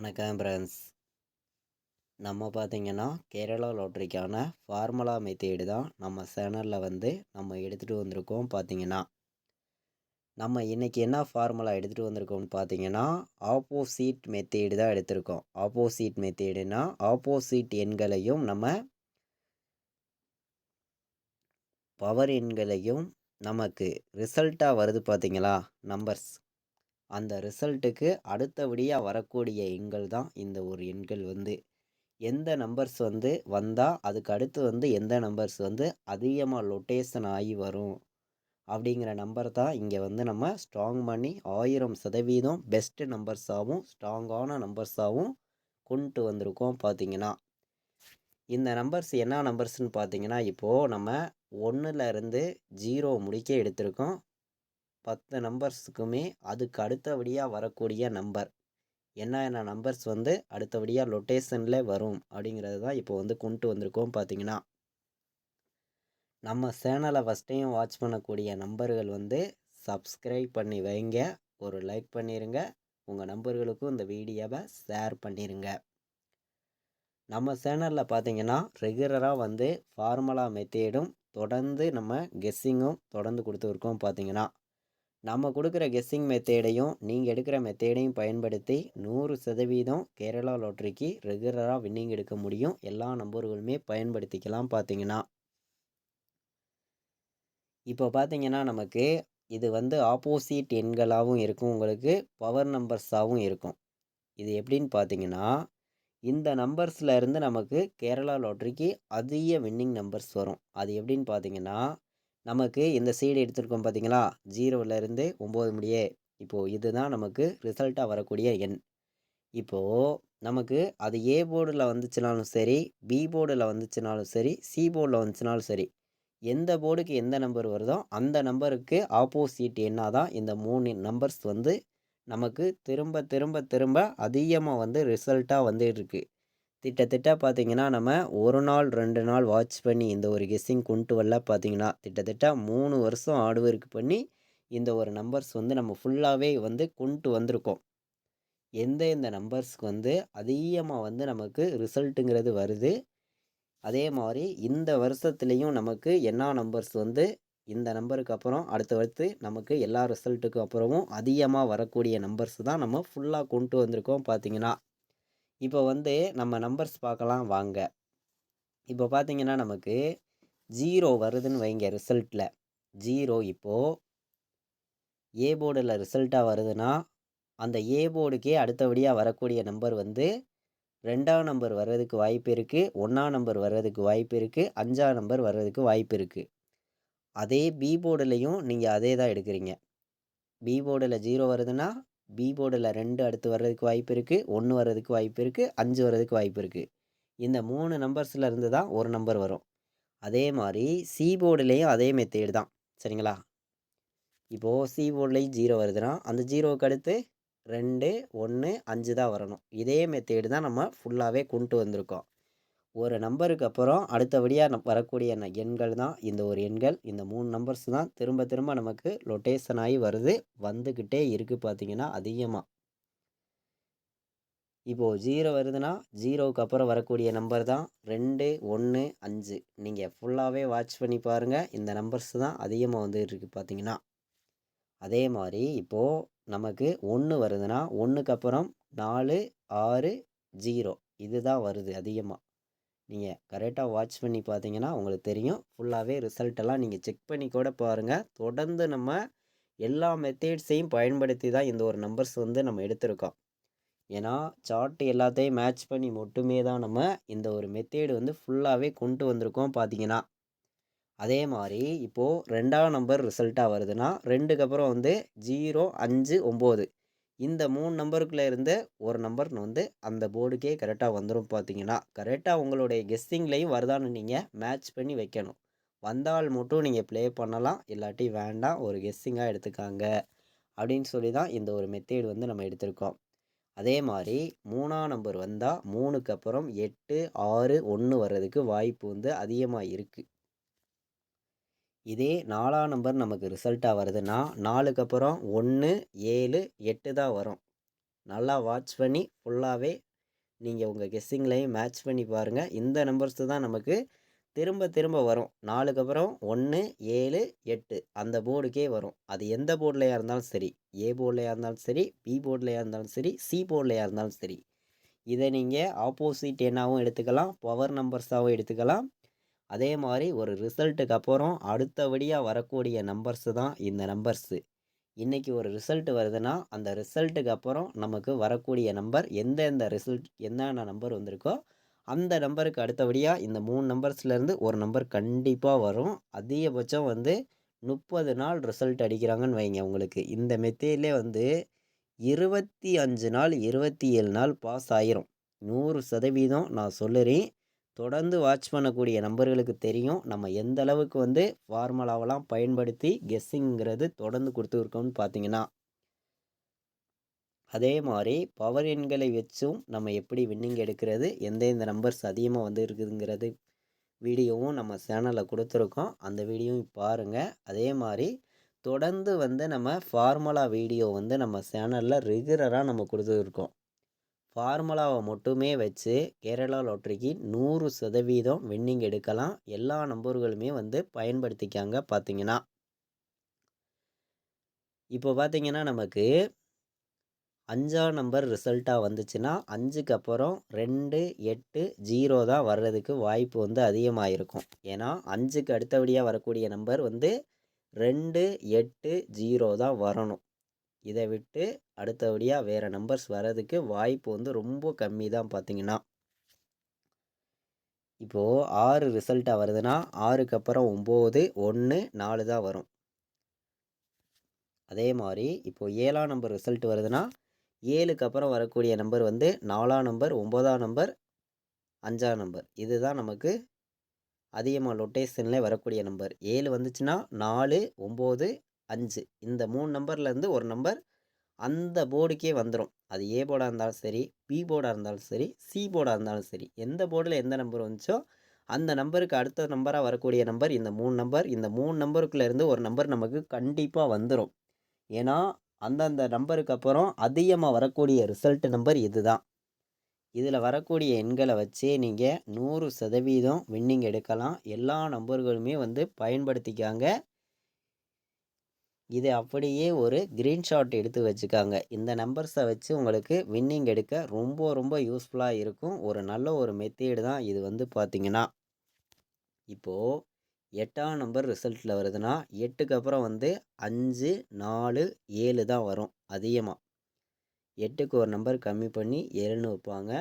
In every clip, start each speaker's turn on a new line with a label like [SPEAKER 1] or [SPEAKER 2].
[SPEAKER 1] வணக்கம் ஃப்ரெண்ட்ஸ் நம்ம பார்த்திங்கன்னா கேரளா லாட்ரிக்கான ஃபார்முலா மெத்தேடு தான் நம்ம சேனலில் வந்து நம்ம எடுத்துகிட்டு வந்திருக்கோம் பார்த்தீங்கன்னா. நம்ம இன்றைக்கி என்ன ஃபார்முலா எடுத்துகிட்டு வந்திருக்கோம்னு பார்த்தீங்கன்னா ஆப்போசிட் மெத்தேடு தான் எடுத்திருக்கோம். ஆப்போசிட் மெத்தேடுனா ஆப்போசிட் எண்களையும் நம்ம பவர் எண்களையும் நமக்கு ரிசல்ட்டாக வருது பார்த்திங்களா? நம்பர்ஸ். அந்த ரிசல்ட்டுக்கு அடுத்தபடியாக வரக்கூடிய எண்கள் தான் இந்த ஒரு எண்கள் வந்து. எந்த நம்பர்ஸ் வந்து வந்தால் அதுக்கு அடுத்து வந்து எந்த நம்பர்ஸ் வந்து அதிகமாக லொட்டேஷன் ஆகி வரும் அப்படிங்கிற நம்பர் தான் இங்கே வந்து நம்ம ஸ்ட்ராங் பண்ணி ஆயிரம் சதவீதம் பெஸ்ட்டு நம்பர்ஸாகவும் ஸ்ட்ராங்கான நம்பர்ஸாகவும் கொண்டு வந்திருக்கோம் பார்த்தீங்கன்னா. இந்த நம்பர்ஸ் என்ன நம்பர்ஸ்னு பார்த்தீங்கன்னா இப்போது நம்ம ஒன்றுலேருந்து ஜீரோ முடிக்க எடுத்திருக்கோம். பத்து நம்பர்ஸுக்குமே அதுக்கு அடுத்தபடியாக வரக்கூடிய நம்பர். என்ன என்ன நம்பர்ஸ் வந்து அடுத்தபடியாக லொட்டேஷனில் வரும் அப்படிங்கிறது தான் இப்போ வந்து கொண்டு வந்திருக்கோம் பார்த்தீங்கன்னா. நம்ம சேனலை ஃபஸ்ட் டைம் வாட்ச் பண்ணக்கூடிய நம்பர்கள் வந்து சப்ஸ்கிரைப் பண்ணி வைங்க. ஒரு லைக் பண்ணிடுங்க உங்கள் நம்பர்களுக்கும் இந்த வீடியோவை ஷேர் பண்ணிடுங்க நம்ம சேனலில் பார்த்தீங்கன்னா ரெகுலராக வந்து ஃபார்முலா மெத்தேடும் தொடர்ந்து நம்ம கெஸ்ஸிங்கும் தொடர்ந்து கொடுத்துருக்கோம் பார்த்தீங்கன்னா. நம்ம கொடுக்குற கெஸ்ஸிங் மெத்தேடையும் நீங்கள் எடுக்கிற மெத்தேடையும் பயன்படுத்தி நூறு சதவீதம் கேரளா லாட்ரிக்கு ரெகுலராக வின்னிங் எடுக்க முடியும். எல்லா நம்பர்களுமே பயன்படுத்திக்கலாம் பார்த்தீங்கன்னா இப்போ பார்த்தீங்கன்னா நமக்கு இது வந்து ஆப்போசிட் எண்களாகவும் இருக்கும் உங்களுக்கு பவர் நம்பர்ஸாகவும் இருக்கும். இது எப்படின்னு பார்த்தீங்கன்னா இந்த நம்பர்ஸில் இருந்து நமக்கு கேரளா லாட்ரிக்கு அதிக வின்னிங் நம்பர்ஸ் வரும். அது எப்படின்னு பார்த்தீங்கன்னா நமக்கு இந்த சீடு எடுத்துருக்கோம் பார்த்தீங்களா? ஜீரோவிலேருந்து ஒம்பது முடியே. இப்போது இதுதான் நமக்கு ரிசல்ட்டாக வரக்கூடிய எண். இப்போது நமக்கு அது ஏ போர்டில் வந்துச்சுனாலும் சரி பி போர்டில் வந்துச்சுனாலும் சரி சி போர்டில் வந்துச்சுனாலும் சரி எந்த போர்டுக்கு எந்த நம்பர் வருதோ அந்த நம்பருக்கு ஆப்போசிட் எண்ணாக தான் இந்த மூணு நம்பர்ஸ் வந்து நமக்கு திரும்ப திரும்ப திரும்ப அதிகமாக வந்து ரிசல்ட்டாக வந்துட்டு இருக்குது திட்டத்திட்ட பார்த்தீங்கன்னா நம்ம ஒரு நாள் ரெண்டு நாள் வாட்ச் பண்ணி இந்த ஒரு கெஸ்ஸிங் கொண்டு வரல பார்த்தீங்கன்னா திட்டத்திட்ட மூணு வருஷம் ஹார்ட் ஒர்க் பண்ணி இந்த ஒரு நம்பர்ஸ் வந்து நம்ம ஃபுல்லாகவே வந்து கொண்டு வந்திருக்கோம். எந்த எந்த நம்பர்ஸ்க்கு வந்து அதிகமாக வந்து நமக்கு ரிசல்ட்டுங்கிறது வருது. அதே மாதிரி இந்த வருஷத்துலேயும் நமக்கு என்ன நம்பர்ஸ் வந்து இந்த நம்பருக்கு அப்புறம் அடுத்து அடுத்து நமக்கு எல்லா ரிசல்ட்டுக்கு அப்புறமும் அதிகமாக வரக்கூடிய நம்பர்ஸ் தான் நம்ம ஃபுல்லாக கொண்டு வந்திருக்கோம் பார்த்தீங்கன்னா இப்போ வந்து நம்ம நம்பர்ஸ் பார்க்கலாம் வாங்க. இப்போ பார்த்தீங்கன்னா நமக்கு ஜீரோ வருதுன்னு வைங்க ரிசல்ட்டில் ஜீரோ இப்போது ஏ போர்டில் ரிசல்ட்டாக வருதுன்னா அந்த ஏ போர்டுக்கே அடுத்தபடியாக வரக்கூடிய நம்பர் வந்து ரெண்டாம் நம்பர் வர்றதுக்கு வாய்ப்பு இருக்குது ஒன்றாம் நம்பர் வர்றதுக்கு வாய்ப்பு இருக்குது அஞ்சாம் நம்பர் வர்றதுக்கு வாய்ப்பு இருக்குது அதே பி போர்டுலேயும் நீங்கள் அதே தான் எடுக்கிறீங்க. பி போர்டில் ஜீரோ வருதுன்னா பி போர்டில் ரெண்டு அடுத்து வர்றதுக்கு வாய்ப்பு இருக்குது ஒன்று வர்றதுக்கு வாய்ப்பு இருக்குது அஞ்சு வர்றதுக்கு வாய்ப்பு இருக்குது இந்த மூணு நம்பர்ஸில் இருந்து தான் ஒரு நம்பர் வரும். அதே மாதிரி சி போர்டுலேயும் அதே மெத்தேடு தான். சரிங்களா? இப்போது சி போர்டுலேயும் ஜீரோ வருதுன்னா அந்த ஜீரோவுக்கு அடுத்து ரெண்டு ஒன்று அஞ்சு தான் வரணும். இதே மெத்தேடு தான் நம்ம ஃபுல்லாகவே கொண்டு வந்திருக்கோம். ஒரு நம்பருக்கு அப்புறம் அடுத்தபடியாக வரக்கூடிய எண்கள் தான் இந்த ஒரு எண்கள். இந்த மூணு நம்பர்ஸ் தான் திரும்ப திரும்ப நமக்கு லொட்டேஷன் ஆகி வருது. வந்துக்கிட்டே இருக்குது பார்த்தீங்கன்னா அதிகமாக இப்போது ஜீரோ வருதுன்னா ஜீரோவுக்கு அப்புறம் வரக்கூடிய நம்பர் தான் ரெண்டு ஒன்று அஞ்சு. நீங்கள் ஃபுல்லாகவே வாட்ச் பண்ணி பாருங்கள் இந்த நம்பர்ஸ் தான் அதிகமாக வந்து இருக்குது பார்த்தீங்கன்னா அதே மாதிரி இப்போது நமக்கு ஒன்று வருதுன்னா ஒன்றுக்கு அப்புறம் நாலு ஆறு ஜீரோ இதுதான் வருது அதிகமாக நீங்கள் கரெக்டாக வாட்ச் பண்ணி பார்த்தீங்கன்னா உங்களுக்கு தெரியும். ஃபுல்லாகவே ரிசல்ட்டெல்லாம் நீங்கள் செக் பண்ணி கூட பாருங்கள் தொடர்ந்து நம்ம எல்லா மெத்தேட்ஸையும் பயன்படுத்தி தான் இந்த ஒரு நம்பர்ஸ் வந்து நம்ம எடுத்திருக்கோம். ஏன்னா சார்ட் எல்லாத்தையும் மேட்ச் பண்ணி மட்டுமே தான் நம்ம இந்த ஒரு மெத்தேடு வந்து ஃபுல்லாகவே கொண்டு வந்திருக்கோம் பார்த்தீங்கன்னா. அதே மாதிரி இப்போது ரெண்டாம் நம்பர் ரிசல்ட்டாக வருதுன்னா ரெண்டுக்கு அப்புறம் வந்து ஜீரோ அஞ்சு ஒம்பது. இந்த மூணு நம்பருக்குள்ளே இருந்து ஒரு நம்பர் வந்து அந்த போர்டுக்கே கரெக்டாக வந்துடும் பார்த்தீங்கன்னா கரெக்டாக உங்களுடைய கெஸ்ஸிங்லேயும் வருதான்னு நீங்கள் மேட்ச் பண்ணி வைக்கணும். வந்தால் மட்டும் நீங்கள் ப்ளே பண்ணலாம். இல்லாட்டி வேண்டாம். ஒரு கெஸ்ஸிங்காக எடுத்துக்காங்க. அப்படின்னு சொல்லி தான் இந்த ஒரு மெத்தேடு வந்து நம்ம எடுத்திருக்கோம். அதே மாதிரி மூணாம் நம்பர் வந்தால் மூணுக்கு அப்புறம் எட்டு ஆறு ஒன்று வர்றதுக்கு வாய்ப்பு வந்து அதிகமாக இருக்குது இதே நாலாம் நம்பர் நமக்கு ரிசல்ட்டாக வருதுன்னா நாலுக்கு அப்புறம் ஒன்று ஏழு எட்டு தான் வரும். நல்லா வாட்ச் பண்ணி ஃபுல்லாகவே நீங்கள் உங்கள் கெஸ்ஸிங்லையும் மேட்ச் பண்ணி பாருங்கள் இந்த நம்பர்ஸ் தான் நமக்கு திரும்ப திரும்ப வரும். நாலுக்கு அப்புறம் ஒன்று ஏழு எட்டு அந்த போர்டுக்கே வரும். அது எந்த போர்ட்லையாக இருந்தாலும் சரி ஏ போர்ட்லையாக இருந்தாலும் சரி பி போர்ட்லையாக இருந்தாலும் சரி சி போர்ட்லையாக இருந்தாலும் சரி. இதை நீங்கள் ஆப்போசிட் எண்ணாகவும் எடுத்துக்கலாம் பவர் நம்பர்ஸாகவும் எடுத்துக்கலாம். அதே மாதிரி ஒரு ரிசல்ட்டுக்கு அப்புறம் அடுத்தபடியாக வரக்கூடிய நம்பர்ஸு தான் இந்த நம்பர்ஸு. இன்றைக்கி ஒரு ரிசல்ட் வருதுன்னா அந்த ரிசல்ட்டுக்கு அப்புறம் நமக்கு வரக்கூடிய நம்பர் எந்தெந்த ரிசல்ட் என்னென்ன நம்பர் வந்திருக்கோ அந்த நம்பருக்கு அடுத்தபடியாக இந்த மூணு நம்பர்ஸ்லேருந்து ஒரு நம்பர் கண்டிப்பாக வரும். அதிகபட்சம் வந்து முப்பது நாள் ரிசல்ட் அடிக்கிறாங்கன்னு வைங்க உங்களுக்கு. இந்த மெத்தேட்லேயே வந்து இருபத்தி அஞ்சு நாள் இருபத்தி ஏழு நாள் பாஸ் ஆயிரும். நூறு சதவீதம் நான் சொல்லுறேன். தொடர்ந்து வாட்ச் பண்ணக்கூடிய நம்பர்களுக்கு தெரியும். நம்ம எந்த அளவுக்கு வந்து ஃபார்முலாவெல்லாம் பயன்படுத்தி கெஸ்ஸிங்கிறது தொடர்ந்து கொடுத்துருக்கோம்னு பார்த்தீங்கன்னா அதே மாதிரி பவர் எண்களை வச்சும் நம்ம எப்படி வின்னிங் எடுக்கிறது எந்தெந்த நம்பர்ஸ் அதிகமாக வந்து இருக்குதுங்கிறது வீடியோவும் நம்ம சேனலில் கொடுத்துருக்கோம். அந்த வீடியோவும் பாருங்கள் அதே மாதிரி தொடர்ந்து வந்து நம்ம ஃபார்முலா வீடியோ வந்து நம்ம சேனலில் ரெகுலராக நம்ம கொடுத்துருக்கோம். ஃபார்முலாவை மட்டுமே வச்சு கேரளா லாட்ரிக்கு நூறு சதவீதம் வின்னிங் எடுக்கலாம். எல்லா நம்பர்களுமே வந்து பயன்படுத்திக்காங்க பார்த்தீங்கன்னா இப்போ பார்த்தீங்கன்னா நமக்கு அஞ்சாம் நம்பர் ரிசல்ட்டாக வந்துச்சுன்னா அஞ்சுக்கு அப்புறம் ரெண்டு எட்டு ஜீரோ தான் வர்றதுக்கு வாய்ப்பு வந்து அதிகமாக இருக்கும் ஏன்னா அஞ்சுக்கு அடுத்தபடியாக வரக்கூடிய நம்பர் வந்து ரெண்டு எட்டு ஜீரோ தான் வரணும். இதை விட்டு அடுத்தபடியாக வேறு நம்பர்ஸ் வர்றதுக்கு வாய்ப்பு வந்து ரொம்ப கம்மி தான் பார்த்தீங்கன்னா இப்போது ஆறு ரிசல்ட்டாக வருதுன்னா ஆறுக்கு அப்புறம் ஒம்பது ஒன்று நாலு தான் வரும். அதே மாதிரி இப்போது ஏழாம் நம்பர் ரிசல்ட் வருதுன்னா ஏழுக்கு அப்புறம் வரக்கூடிய நம்பர் வந்து நாலாம் நம்பர் ஒம்பதாம் நம்பர் அஞ்சாம் நம்பர் இதுதான் நமக்கு அதிகமாக லொட்டேஷனில் வரக்கூடிய நம்பர் ஏழு வந்துச்சுன்னா நாலு ஒம்பது அஞ்சு. இந்த மூணு நம்பர்லேருந்து ஒரு நம்பர் அந்த போர்டுக்கே வந்துடும் அது ஏ போர்டாக இருந்தாலும் சரி பி போர்டாக இருந்தாலும் சரி சி போர்டாக இருந்தாலும் சரி எந்த போர்டில் எந்த நம்பர் வந்துச்சோ அந்த நம்பருக்கு அடுத்த நம்பராக வரக்கூடிய நம்பர் இந்த மூணு நம்பர் இந்த மூணு நம்பருக்குள்ளேருந்து ஒரு நம்பர் நமக்கு கண்டிப்பாக வந்துடும் ஏன்னா அந்தந்த நம்பருக்கு அப்புறம் அதிகமாக வரக்கூடிய ரிசல்ட் நம்பர் இது தான் இதில் வரக்கூடிய எண்களை வச்சே நீங்கள் நூறு சதவீதம் வின்னிங் எடுக்கலாம். எல்லா நம்பர்களுமே வந்து பயன்படுத்திக்காங்க. இதை அப்படியே ஒரு க்ரீன்ஷாட் எடுத்து வச்சுக்காங்க. இந்த நம்பர்ஸை வச்சு உங்களுக்கு வின்னிங் எடுக்க ரொம்ப ரொம்ப யூஸ்ஃபுல்லாக இருக்கும். ஒரு நல்ல ஒரு மெத்தேடு தான் இது வந்து பார்த்திங்கன்னா. இப்போது எட்டாம் நம்பர் ரிசல்ட்டில் வருதுன்னா எட்டுக்கு அப்புறம் வந்து அஞ்சு நாலு ஏழு தான் வரும் அதிகமாக எட்டுக்கு ஒரு நம்பர் கம்மி பண்ணி ஏழுன்னு வைப்பாங்க.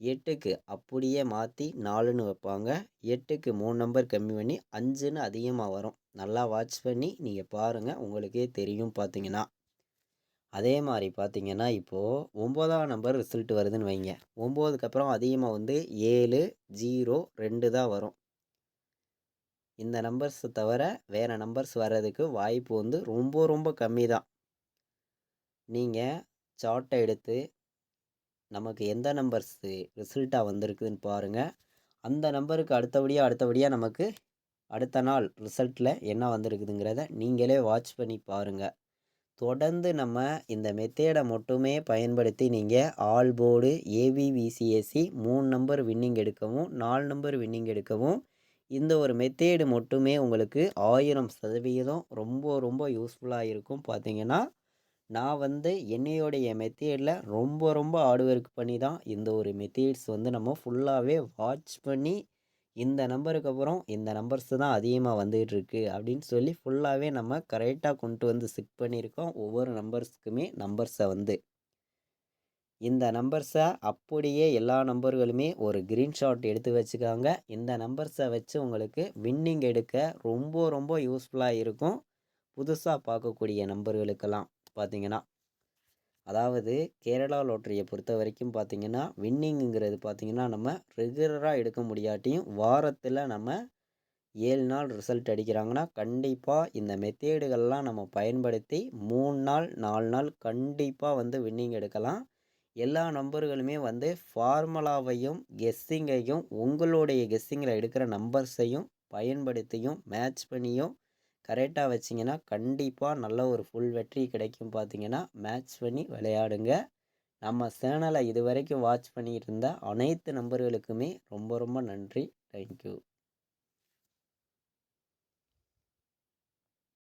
[SPEAKER 1] எட்டுக்கு அப்படியே மாற்றி நாலுன்னு வைப்பாங்க. எட்டுக்கு மூணு நம்பர் கம்மி பண்ணி அஞ்சுன்னு அதிகமாக வரும். நல்லா வாட்ச் பண்ணி நீங்கள் பாருங்கள் உங்களுக்கே தெரியும் பார்த்தீங்கன்னா அதே மாதிரி பார்த்தீங்கன்னா இப்போது ஒம்போதாம் நம்பர் ரிசல்ட் வருதுன்னு வைங்க. ஒம்போதுக்கு அப்புறம் அதிகமாக வந்து ஏழு ஜீரோ ரெண்டு தான் வரும். இந்த நம்பர்ஸை தவிர வேறு நம்பர்ஸ் வர்றதுக்கு வாய்ப்பு வந்து ரொம்ப ரொம்ப கம்மி தான். நீங்கள் சார்ட்டை எடுத்து நமக்கு எந்த நம்பர்ஸு ரிசல்ட்டாக வந்திருக்குதுன்னு பாருங்கள் அந்த நம்பருக்கு அடுத்தபடியாக அடுத்தபடியாக நமக்கு அடுத்த நாள் ரிசல்ட்டில் என்ன வந்திருக்குதுங்கிறத நீங்களே வாட்ச் பண்ணி பாருங்கள் தொடர்ந்து நம்ம இந்த மெத்தேடை மட்டுமே பயன்படுத்தி நீங்கள் ஆல் போர்டு ஏபிவிசிஎஸ்சி மூணு நம்பர் வின்னிங் எடுக்கவும் நாலு நம்பர் வின்னிங் எடுக்கவும் இந்த ஒரு மெத்தேடு மட்டுமே உங்களுக்கு ஆயிரம் சதவீதம் ரொம்ப ரொம்ப யூஸ்ஃபுல்லாக இருக்கும். பார்த்தீங்கன்னா நான் வந்து என்னையோடைய மெத்தேடில் ரொம்ப ரொம்ப ஹார்ட் ஒர்க் பண்ணி தான் இந்த ஒரு மெத்தேட்ஸ் வந்து நம்ம ஃபுல்லாகவே வாட்ச் பண்ணி இந்த நம்பருக்கு அப்புறம் இந்த நம்பர்ஸ் தான் அதிகமாக வந்துகிட்ருக்கு அப்படின்னு சொல்லி ஃபுல்லாகவே நம்ம கரெக்டாக கொண்டு வந்து செக் பண்ணியிருக்கோம். ஒவ்வொரு நம்பர்ஸ்க்குமே நம்பர்ஸை வந்து. இந்த நம்பர்ஸை அப்படியே எல்லா நம்பர்களுமே ஒரு க்ரீன்ஷாட் எடுத்து வச்சுக்காங்க. இந்த நம்பர்ஸை வச்சு உங்களுக்கு வின்னிங் எடுக்க ரொம்ப ரொம்ப யூஸ்ஃபுல்லாக இருக்கும். புதுசாக பார்க்கக்கூடிய நம்பர்களுக்கெல்லாம் பார்த்தீங்கன்னா. அதாவது கேரளா லோட்டரியை பொறுத்த வரைக்கும் பார்த்திங்கன்னா வின்னிங்குங்கிறது பார்த்திங்கன்னா நம்ம ரெகுலராக எடுக்க முடியாட்டியும் வாரத்தில் நம்ம ஏழு நாள் ரிசல்ட் அடிக்கிறாங்கன்னா கண்டிப்பாக இந்த மெத்தேடுகள்லாம் நம்ம பயன்படுத்தி மூணு நாள் நாலு நாள் கண்டிப்பாக வந்து வின்னிங் எடுக்கலாம். எல்லா நம்பர்களுமே வந்து ஃபார்முலாவையும் கெஸ்ஸிங்கையும் உங்களுடைய கெஸ்ஸிங்கில் எடுக்கிற நம்பர்ஸையும் பயன்படுத்தியும் மேட்ச் பண்ணியும் கரெக்டாக வச்சிங்கன்னா கண்டிப்பாக நல்ல ஒரு ஃபுல் வெற்றி கிடைக்கும் பார்த்தீங்கன்னா மேட்ச் பண்ணி விளையாடுங்க. நம்ம சேனலை இதுவரைக்கும் வாட்ச் பண்ணிட்டு இருந்த அனைத்து நண்பர்களுக்குமே ரொம்ப ரொம்ப நன்றி. தேங்க்யூ